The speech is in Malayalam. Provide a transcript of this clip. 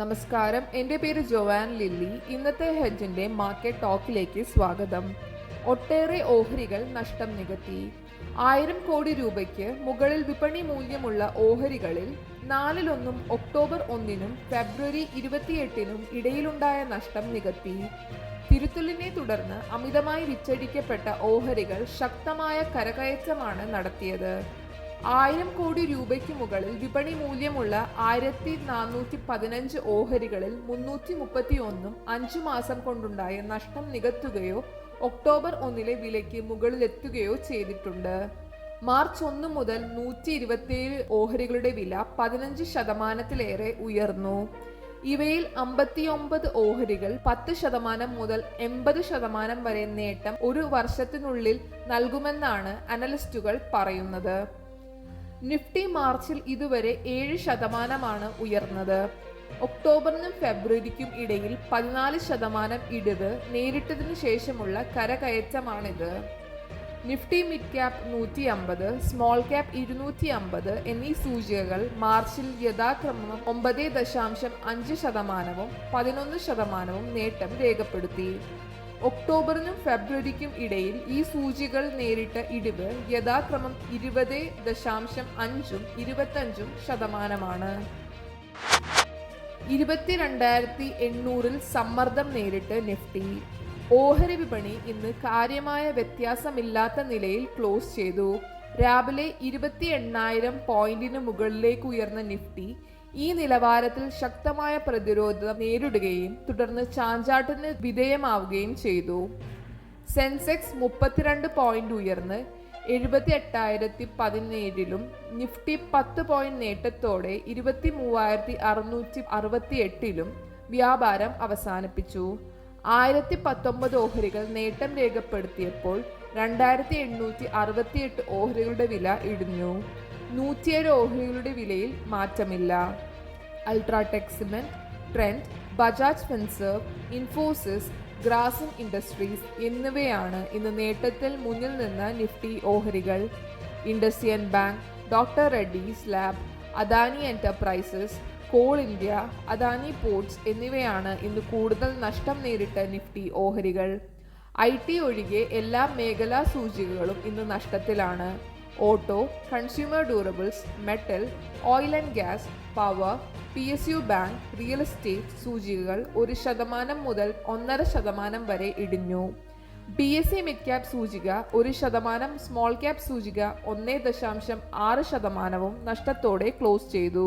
നമസ്കാരം. എന്റെ പേര് ജോവാൻ ലില്ലി. ഇന്നത്തെ ഹെഡ്ജിന്റെ മാർക്കറ്റ് ടോക്കിലേക്ക് സ്വാഗതം. ഒട്ടേറെ ഓഹരികൾ നഷ്ടം നികത്തി. ആയിരം കോടി രൂപയ്ക്ക് മുകളിൽ വിപണി മൂല്യമുള്ള ഓഹരികളിൽ നാലിലൊന്നും ഒക്ടോബർ ഒന്നിനും ഫെബ്രുവരി ഇരുപത്തിയെട്ടിനും ഇടയിലുണ്ടായ നഷ്ടം നികത്തി. തിരുത്തലിനെ തുടർന്ന് അമിതമായി വിറ്റഴിക്കപ്പെട്ട ഓഹരികൾ ശക്തമായ കരകയറ്റമാണ് നടത്തിയത്. ആയിരം കോടി രൂപയ്ക്ക് മുകളിൽ വിപണി മൂല്യമുള്ള ആയിരത്തി നാനൂറ്റി പതിനഞ്ച് ഓഹരികളിൽ മുന്നൂറ്റി മുപ്പത്തി ഒന്നും അഞ്ചു മാസം കൊണ്ടുണ്ടായ നഷ്ടം നികത്തുകയോ ഒക്ടോബർ ഒന്നിലെ വിലയ്ക്ക് മുകളിലെത്തുകയോ ചെയ്തിട്ടുണ്ട്. മാർച്ച് ഒന്ന് മുതൽ നൂറ്റി ഇരുപത്തിയേഴ് ഓഹരികളുടെ വില പതിനഞ്ച് ശതമാനത്തിലേറെ ഉയർന്നു. ഇവയിൽ അമ്പത്തിയൊമ്പത് ഓഹരികൾ പത്ത് ശതമാനം മുതൽ എൺപത് ശതമാനം വരെ നേട്ടം ഒരു വർഷത്തിനുള്ളിൽ നൽകുമെന്നാണ് അനലിസ്റ്റുകൾ പറയുന്നത്. നിഫ്റ്റി മാർച്ചിൽ ഇതുവരെ ഏഴ് ശതമാനമാണ് ഉയർന്നത്. ഒക്ടോബറിനും ഫെബ്രുവരിക്കും ഇടയിൽ പതിനാല് ശതമാനം ഇടിവ് നേരിട്ടതിനു ശേഷമുള്ള കരകയറ്റമാണിത്. നിഫ്റ്റി മിഡ് ക്യാപ് നൂറ്റി അമ്പത് സ്മോൾ ക്യാപ് ഇരുന്നൂറ്റി അമ്പത് എന്നീ സൂചികകൾ മാർച്ചിൽ യഥാക്രമം ഒമ്പത് ദശാംശം അഞ്ച് ശതമാനവും പതിനൊന്ന് ശതമാനവും നേട്ടം രേഖപ്പെടുത്തി. ഒക്ടോബറിനും ഫെബ്രുവരിക്കും ഇടയിൽ ഈ സൂചികൾ നേരിട്ട ഇടിവ് യഥാക്രമം ഇരുപത് ദശാംശം അഞ്ചും ഇരുപത്തഞ്ചും ശതമാനമാണ്. ഇരുപത്തിരണ്ടായിരത്തി എണ്ണൂറിൽ സമ്മർദ്ദം നേരിട്ട് നിഫ്റ്റി. ഓഹരി വിപണി ഇന്ന് കാര്യമായ വ്യത്യാസമില്ലാത്ത നിലയിൽ ക്ലോസ് ചെയ്തു. രാവിലെ ഇരുപത്തി എണ്ണായിരം പോയിന്റിന് മുകളിലേക്ക് ഉയർന്ന നിഫ്റ്റി ഈ നിലവാരത്തിൽ ശക്തമായ പ്രതിരോധം നേരിടുകയും തുടർന്ന് ചാഞ്ചാട്ടിന് വിധേയമാവുകയും ചെയ്തു. സെൻസെക്സ് മുപ്പത്തിരണ്ട് പോയിന്റ് ഉയർന്ന് എഴുപത്തി എട്ടായിരത്തി പതിനേഴിലും നിഫ്റ്റി പത്ത് പോയിന്റ് നേട്ടത്തോടെ ഇരുപത്തി മൂവായിരത്തി അറുന്നൂറ്റി അറുപത്തി എട്ടിലും വ്യാപാരം അവസാനിപ്പിച്ചു. ആയിരത്തി പത്തൊമ്പത് ഓഹരികൾ നേട്ടം രേഖപ്പെടുത്തിയപ്പോൾ രണ്ടായിരത്തി എണ്ണൂറ്റി അറുപത്തിയെട്ട് ഓഹരികളുടെ വില ഇടിഞ്ഞു. നൂറ്റിയേഴ് ഓഹരികളുടെ വിലയിൽ മാറ്റമില്ല. UltraTech cement Trent Bajaj Finserv Infosys Grasim Industries എന്നിവയാണ് ഇന്ന് നേട്ടത്തിൽ മുന്നിൽ നിന്ന് നിഫ്റ്റി ഓഹരികൾ. IndusInd bank doctor Reddy's lab Adani Enterprises Coal India Adani Ports എന്നിവയാണ് ഇന്ന് കൂടുതൽ നഷ്ടം നേരിട്ട നിഫ്റ്റി ഓഹരികൾ. ഐ ടി ഒഴികെ എല്ലാ മേഖലാ സൂചികകളും ഇന്ന് നഷ്ടത്തിലാണ്. Auto consumer durables metal oil and gas power P S U bank real estate സൂചികകൾ ഒരു ശതമാനം മുതൽ ഒന്നര ശതമാനം വരെ ഇടിഞ്ഞു. B S C mid cap സൂചിക ഒരു ശതമാനം സ്മോൾ ക്യാപ് സൂചിക ഒന്നേ ദശാംശം ആറ് ശതമാനവും നഷ്ടത്തോടെ ക്ലോസ് ചെയ്തു.